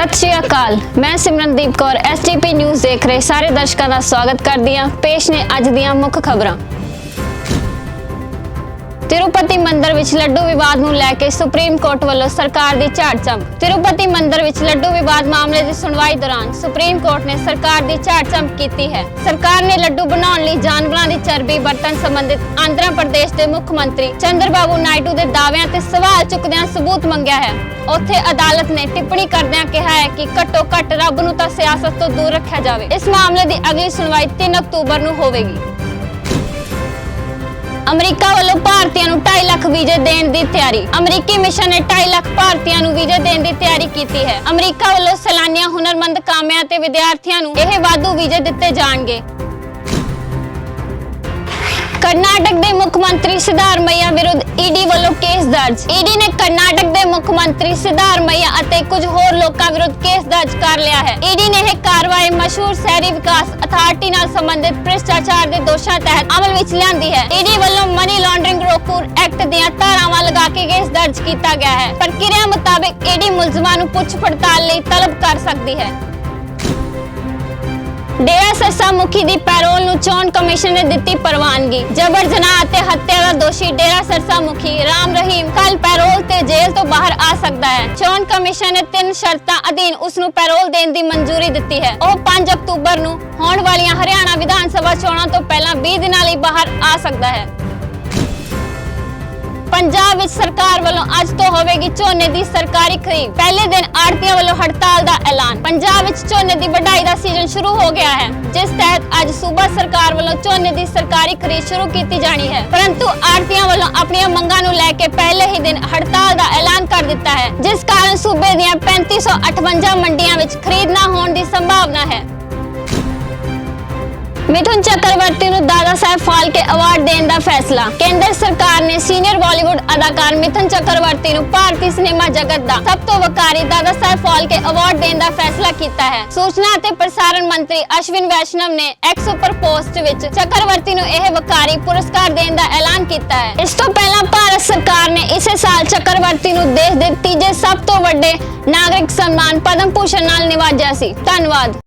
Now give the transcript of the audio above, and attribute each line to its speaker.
Speaker 1: ਸਤਿ ਸ਼੍ਰੀ ਅਕਾਲ। ਮੈਂ Simrandeep Kaur SGP news ਦੇਖ ਰਹੇ ਸਾਰੇ ਦਰਸ਼ਕਾਂ ਦਾ ਸਵਾਗਤ ਕਰਦੀ ਹਾਂ। ਪੇਸ਼ ਨੇ ਅੱਜ ਦੀਆਂ ਮੁੱਖ ਖਬਰਾਂ। ਤਿਰੂਪਤੀ ਮੰਦਿਰ ਵਿੱਚ ਲੱਡੂ ਵਿਵਾਦ ਨੂੰ ਲੈ ਕੇ ਸੁਪਰੀਮ ਕੋਰਟ ਵੱਲੋਂ ਸਰਕਾਰ ਦੀ ਝਾੜ ਚੰਬ ਤਿਰੂਪਤੀ ਮੰਦਿਰ ਵਿੱਚ ਲੱਡੂ ਵਿਵਾਦ ਮਾਮਲੇ ਦੀ ਸੁਣਵਾਈ ਦੌਰਾਨ ਸੁਪਰੀਮ ਕੋਰਟ ਨੇ ਸਰਕਾਰ ਦੀ ਝਾੜ ਚੰਬ ਕੀਤੀ ਹੈ। ਸਰਕਾਰ ਨੇ ਲੱਡੂ ਬਣਾਉਣ ਲਈ ਜਾਨਵਰਾਂ ਦੀ ਚਰਬੀ ਵਰਤਣ ਸੰਬੰਧਿਤ ਆਂਧਰਾ ਪ੍ਰਦੇਸ਼ ਦੇ ਮੁੱਖ ਮੰਤਰੀ ਚੰਦਰਬਾਬੂ ਨਾਇਡੂ ਦੇ ਦਾਅਵੇ ਤੇ ਸਵਾਲ ਚੁੱਕਦਿਆਂ ਸਬੂਤ ਮੰਗਿਆ ਹੈ। ਉੱਥੇ ਅਦਾਲਤ ਨੇ ਟਿੱਪਣੀ ਕਰਦਿਆਂ ਕਿਹਾ ਹੈ ਕਿ ਘੱਟੋ ਘੱਟ ਰੱਬ ਨੂੰ ਤਾਂ ਸਿਆਸਤ ਤੋਂ ਦੂਰ ਰੱਖਿਆ ਜਾਵੇ। ਇਸ ਮਾਮਲੇ ਦੀ ਅਗਲੀ ਸੁਣਵਾਈ 3 ਅਕਤੂਬਰ ਨੂੰ ਹੋਵੇਗੀ। ਅਮਰੀਕਾ ਵੱਲੋਂ ਭਾਰਤੀਆਂ ਨੂੰ 2.5 ਲੱਖ ਵੀਜ਼ੇ ਦੇਣ ਦੀ ਤਿਆਰੀ। ਅਮਰੀਕੀ ਮਿਸ਼ਨ ਨੇ 2.5 ਲੱਖ ਭਾਰਤੀਆਂ ਨੂੰ ਵੀਜ਼ੇ ਦੇਣ ਦੀ ਤਿਆਰੀ ਕੀਤੀ ਹੈ। ਅਮਰੀਕਾ ਵੱਲੋਂ ਸੈਲਾਨੀਆਂ ਹੁਨਰਮੰਦ ਕਾਮਿਆਂ ਤੇ ਵਿਦਿਆਰਥੀਆਂ ਨੂੰ ਇਹ ਵਾਧੂ ਵੀਜ਼ੇ ਦਿੱਤੇ ਜਾਣਗੇ। ਕਰਨਾਟਕ ਦੇ ਮੰਤਰੀ ਸਿਧਾਰਮਈਆ ਵਿਰੁੱਧ ਈਡੀ ਵੱਲੋਂ ਕੇਸ ਦਰਜ। ਈਡੀ ਨੇ ਕਰਨਾਟਕ ਦੇ ਮੁੱਖ ਮੰਤਰੀ ਸਿਧਾਰਮਈਆ ਅਤੇ ਕੁਝ ਹੋਰ ਲੋਕਾਂ ਵਿਰੁੱਧ ਕੇਸ ਦਰਜ ਕਰ ਲਿਆ ਹੈ। ਈਡੀ ਨੇ ਇਹ ਕਾਰਵਾਈ ਮਸ਼ਹੂਰ ਸ਼ਹਿਰੀ ਵਿਕਾਸ ਅਥਾਰਟੀ ਨਾਲ ਸੰਬੰਧਿਤ ਭ੍ਰਿਸ਼ਟਾਚਾਰ ਦੇ ਦੋਸ਼ਾਂ ਤਹਿਤ ਅਮਲ ਵਿੱਚ ਲਿਆਂਦੀ ਹੈ। ਈਡੀ ਵੱਲੋਂ ਮਨੀ ਲਾਂਡਰਿੰਗ ਰੋਕੂ ਐਕਟ ਦੀਆਂ ਧਾਰਾਵਾਂ ਲਗਾ ਕੇ ਕੇਸ ਦਰਜ ਕੀਤਾ ਗਿਆ ਹੈ। ਪ੍ਰਕਿਰਿਆ ਮੁਤਾਬਕ ਈਡੀ ਮੁਲਜ਼ਮਾਂ ਨੂੰ ਪੁੱਛ ਪੜਤਾਲ ਲਈ ਤਲਬ ਕਰ ਸਕਦੀ ਹੈ। ਡੇਰਾ ਸਰਸਾ ਮੁਖੀ ਦੀ ਪੈਰੋਲ ਨੂੰ ਚੋਣ ਕਮਿਸ਼ਨ ਨੇ ਦਿੱਤੀ ਪ੍ਰਵਾਨਗੀ। ਜਬਰ ਜਨਾਹ ਅਤੇ ਹੱਤਿਆ ਦਾ ਦੋਸ਼ੀ ਡੇਰਾ ਸੱਸਾ ਮੁਖੀ ਰਾਮ ਰਹੀਮ ਕੱਲ ਪੈਰੋਲ ਤੇ ਜੇਲ੍ਹ ਤੋਂ ਬਾਹਰ ਆ ਸਕਦਾ ਹੈ। ਚੋਣ ਕਮਿਸ਼ਨ ਨੇ ਤਿੰਨ ਸ਼ਰਤਾਂ ਅਧੀਨ ਉਸ ਨੂੰ ਪੈਰੋਲ ਦੇਣ ਦੀ ਮਨਜ਼ੂਰੀ ਦਿੱਤੀ ਹੈ। ਉਹ 5 ਅਕਤੂਬਰ ਨੂੰ ਹੋਣ ਵਾਲੀਆਂ ਹਰਿਆਣਾ ਵਿਧਾਨ ਸਭਾ ਚੋਣਾਂ ਤੋਂ ਪਹਿਲਾਂ 20 ਦਿਨਾਂ ਲਈ ਬਾਹਰ ਆ ਸਕਦਾ ਹੈ। ਪੰਜਾਬ ਵਿੱਚ ਸਰਕਾਰ ਵੱਲੋਂ ਅੱਜ ਤੋਂ ਹੋਵੇਗੀ ਝੋਨੇ ਦੀ ਸਰਕਾਰੀ ਖਰੀਦ। ਪਹਿਲੇ ਦਿਨ ਆੜਤੀਆਂ ਵੱਲੋਂ ਹੜਤਾਲ ਦਾ ਪੰਜਾਬ ਵਿੱਚ ਝੋਨੇ ਦੀ ਵਢਾਈ ਦਾ ਸੀਜ਼ਨ ਸ਼ੁਰੂ ਹੋ ਗਿਆ ਹੈ, ਜਿਸ ਤਹਿਤ ਅੱਜ ਸੂਬਾ ਸਰਕਾਰ ਵੱਲੋਂ ਝੋਨੇ ਦੀ ਸਰਕਾਰੀ ਖਰੀਦ ਸ਼ੁਰੂ ਕੀਤੀ ਜਾਣੀ ਹੈ। ਪਰੰਤੂ ਆੜਤੀਆਂ ਵੱਲੋਂ ਆਪਣੀਆਂ ਮੰਗਾਂ ਨੂੰ ਲੈ ਕੇ ਪਹਿਲੇ ਹੀ ਦਿਨ ਹੜਤਾਲ ਦਾ ਐਲਾਨ ਕਰ ਦਿੱਤਾ ਹੈ, ਜਿਸ ਕਾਰਨ ਸੂਬੇ ਦੀਆਂ 3558 ਮੰਡੀਆਂ ਵਿੱਚ ਖਰੀਦ ਨਾ ਹੋਣ ਦੀ ਸੰਭਾਵਨਾ ਹੈ। ਮਿਥੁਨ ਚੱਕਰਵਰਤੀ ਨੂੰ ਦਾਦਾ ਸਾਹਿਬ ਫਾਲਕੇ ਅਵਾਰਡ ਦੇਣ ਦਾ ਫੈਸਲਾ। ਕੇਂਦਰ ਸਰਕਾਰ ਨੇ ਸੀਨੀਅਰ ਬਾਲੀਵੁੱਡ ਅਦਾਕਾਰ ਮਿਥੁਨ ਚੱਕਰਵਰਤੀ ਨੂੰ ਭਾਰਤੀ ਸਿਨੇਮਾ ਜਗਤ ਦਾ ਸਭ ਤੋਂ ਵਕਾਰੀ ਦਾਦਾ ਸਾਹਿਬ ਫਾਲਕੇ ਅਵਾਰਡ ਦੇਣ ਦਾ ਫੈਸਲਾ ਕੀਤਾ ਹੈ। ਸੂਚਨਾ ਅਤੇ ਪ੍ਰਸਾਰਣ ਮੰਤਰੀ ਅਸ਼ਵਿਨ ਵੈਸ਼ਨਵ ਨੇ ਐਕਸ ਉੱਪਰ ਪੋਸਟ ਵਿੱਚ ਚੱਕਰਵਰਤੀ ਨੂੰ ਇਹ ਵਕਾਰੀ ਪੁਰਸਕਾਰ ਦੇਣ ਦਾ ਐਲਾਨ ਕੀਤਾ ਹੈ। ਇਸ ਤੋਂ ਪਹਿਲਾਂ ਭਾਰਤ ਸਰਕਾਰ ਨੇ ਇਸੇ ਸਾਲ ਚੱਕਰਵਰਤੀ ਨੂੰ ਦੇਸ਼ ਦੇ ਤੀਜੇ ਸਭ ਤੋਂ ਵੱਡੇ ਨਾਗਰਿਕ ਸਨਮਾਨ, ਪਦਮ ਭੂਸ਼ਣ ਨਾਲ ਨਿਵਾਜਿਆ ਸੀ। ਧੰਨਵਾਦ।